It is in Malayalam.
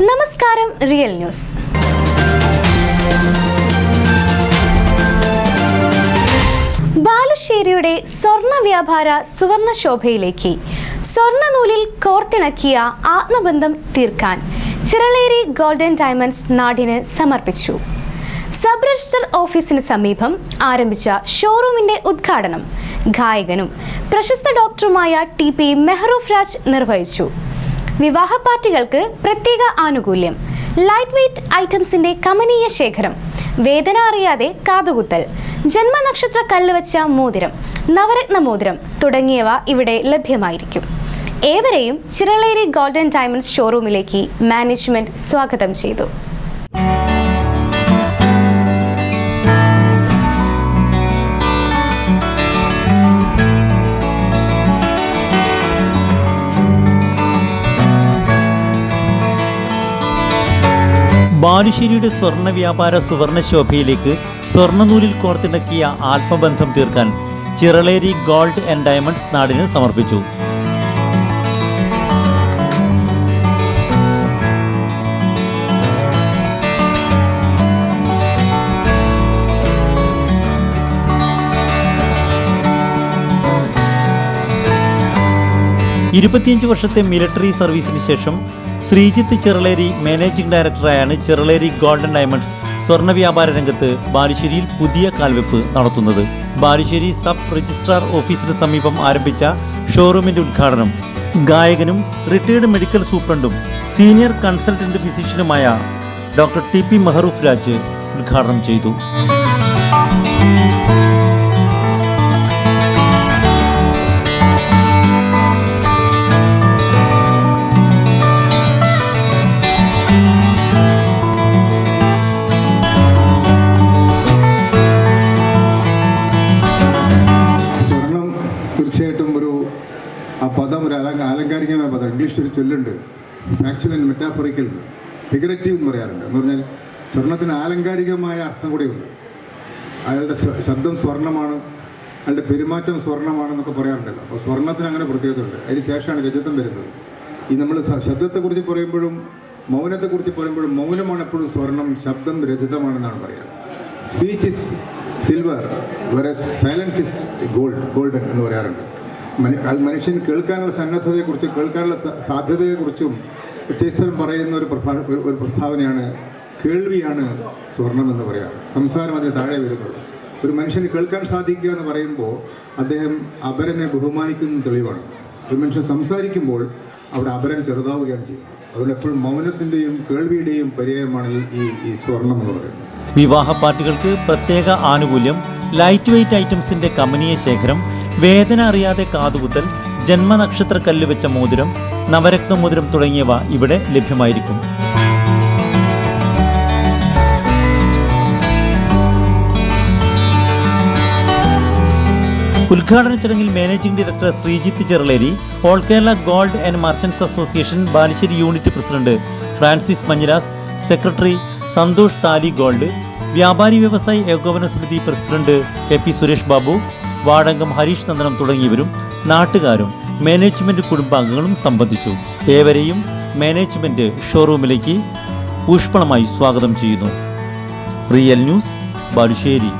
നമസ്കാരം റിയൽ ന്യൂസ്. ബാലുശ്ശേരിയുടെ സ്വർണ വ്യാപാര സുവർണ ശോഭയിലേക്ക് സ്വർണ കോർത്തിണക്കിയ ആത്മബന്ധം തീർക്കാൻ ചിറളേരി ഗോൾഡൻ ഡയമണ്ട്സ് നാടിന് സമർപ്പിച്ചു. സബ് രജിസ്റ്റർ ഓഫീസിന് സമീപം ആരംഭിച്ച ഷോറൂമിന്റെ ഉദ്ഘാടനം ഗായകനും പ്രശസ്ത ഡോക്ടറുമായ ടി പി മെഹറൂഫ് രാജ് നിർവഹിച്ചു. വിവാഹ പാർട്ടികൾക്ക് പ്രത്യേക ആനുകൂല്യം. ലൈറ്റ് വെയ്റ്റ് ഐറ്റംസിന്റെ കമനീയ ശേഖരം. വേദന അറിയാതെ കാതുകുത്തൽ. ജന്മനക്ഷത്ര കല്ല് വെച്ച മോതിരം. നവരത്ന മോതിരം തുടങ്ങിയവ ഇവിടെ ലഭ്യമായിരിക്കും. ഏവരെയും ചിറളേരി ഗോൾഡൻ ഡയമണ്ട്സ് ഷോറൂമിലേക്ക് മാനേജ്മെന്റ് സ്വാഗതം ചെയ്തു. ബാലുശ്ശേരിയുടെ സ്വർണ വ്യാപാര സുവർണ ശോഭയിലേക്ക് സ്വർണനൂലിൽ കോർത്തിണക്കിയ ആത്മബന്ധം തീർക്കാൻ ചിറളേരി ഗോൾഡ് ആൻഡ് ഡയമണ്ട്സ് നാടിന് സമർപ്പിച്ചു. ഇരുപത്തിയഞ്ച് വർഷത്തെ മിലിറ്ററി സർവീസിന് ശേഷം ശ്രീജിത്ത് ചെറുളേരി മാനേജിംഗ് ഡയറക്ടറായാണ് ചെറുളേരി ഗോൾഡൻ ഡയമണ്ട്സ് സ്വർണ വ്യാപാര രംഗത്ത് ബാലുശ്ശേരിയിൽ പുതിയ കാൽവെപ്പ് നടത്തുന്നത്. ബാലുശ്ശേരി സബ് രജിസ്ട്രാർ ഓഫീസിന് സമീപം ആരംഭിച്ച ഷോറൂമിന്റെ ഉദ്ഘാടനം ഗായകനും റിട്ടയർഡ് മെഡിക്കൽ സൂപ്രണ്ടും senior consultant ഫിസിഷ്യനുമായ doctor T P Mehroof Raj ഉദ്ഘാടനം ചെയ്തു. ഒരു ആ പദം ഒരു അലങ്ക ആലങ്കാരികമായ പദം ഇംഗ്ലീഷിൽ ഒരു ചൊല്ലുണ്ട്. ഫാക്ച്വൽ ആൻഡ് മെറ്റാഫറിക്കൽ ഫിഗറേറ്റീവ് എന്ന് പറയാറുണ്ട്. എന്ന് പറഞ്ഞാൽ സ്വർണത്തിന് ആലങ്കാരികമായ അർത്ഥം കൂടെയുണ്ട് അയാളുടെ ശബ്ദം സ്വർണമാണ് അയാളുടെ പെരുമാറ്റം സ്വർണമാണെന്നൊക്കെ പറയാറുണ്ടല്ലോ. അപ്പോൾ സ്വർണത്തിന് അങ്ങനെ പ്രത്യേകതയുണ്ട്. അതിന് ശേഷമാണ് രജതം വരുന്നത്. ഈ നമ്മൾ ശബ്ദത്തെക്കുറിച്ച് പറയുമ്പോഴും മൗനത്തെക്കുറിച്ച് പറയുമ്പോഴും മൗനമാണ് എപ്പോഴും സ്വർണം ശബ്ദം രജതമാണെന്നാണ് പറയുക സ്പീച്ച് ഇസ് സിൽവർ വരെ സൈലൻസ് ഇസ് ഗോൾഡ് ഗോൾഡൻ എന്ന് പറയാറുണ്ട്. മനുഷ്യൻ കേൾക്കാനുള്ള സന്നദ്ധതയെക്കുറിച്ചും കേൾക്കാനുള്ള സാധ്യതയെക്കുറിച്ചും ഉച്ചേശ്വരൻ പറയുന്ന ഒരു ഒരു- പ്രസ്താവനയാണ് കേൾവിയാണ് സ്വർണം എന്ന് പറയാം. സംസാരം അതിന് താഴെ വരുന്നത്. ഒരു മനുഷ്യന് കേൾക്കാൻ സാധിക്കുക എന്ന് പറയുമ്പോൾ അദ്ദേഹം അപരനെ ബഹുമാനിക്കുന്ന തെളിവാണ്. ഒരു മനുഷ്യൻ സംസാരിക്കുമ്പോൾ അവിടെ അപരൻ ചെറുതാവുകയാണ് ചെയ്യും അതുകൊണ്ട് എപ്പോഴും മൗനത്തിന്റെയും കേൾവിയുടെയും പര്യായമാണ് ഈ- ഈ സ്വർണം എന്ന് പറയുന്നത്. വിവാഹ പാർട്ടികൾക്ക് പ്രത്യേക ആനുകൂല്യം ലൈറ്റ് വെയ്റ്റ് ഐറ്റംസിന്റെ കമനീയ ശേഖരം വേദന അറിയാതെ കാതുകുത്തൽ ജന്മനക്ഷത്ര കല്ല് വെച്ച മോതിരം നവരത്ന മോതിരം തുടങ്ങിയവ ഇവിടെ ലഭ്യമായിരിക്കും. ഉദ്ഘാടന ചടങ്ങിൽ managing director Sreejith Cheraleri all Kerala gold and merchants association Balussery unit president Francis Manjiras secretary Santhosh Thali gold വ്യാപാരി വ്യവസായി ഏകോപന സമിതി president K P Suresh Babu വാർഡംഗം Harish Nandanam തുടങ്ങിയവരും നാട്ടുകാരും മാനേജ്മെന്റ് കുടുംബാംഗങ്ങളും സംബന്ധിച്ചു. ഏവരെയും മാനേജ്മെന്റ് ഷോറൂമിലേക്ക് ഊഷ്മളമായി സ്വാഗതം ചെയ്യുന്നു. Real news Balussery.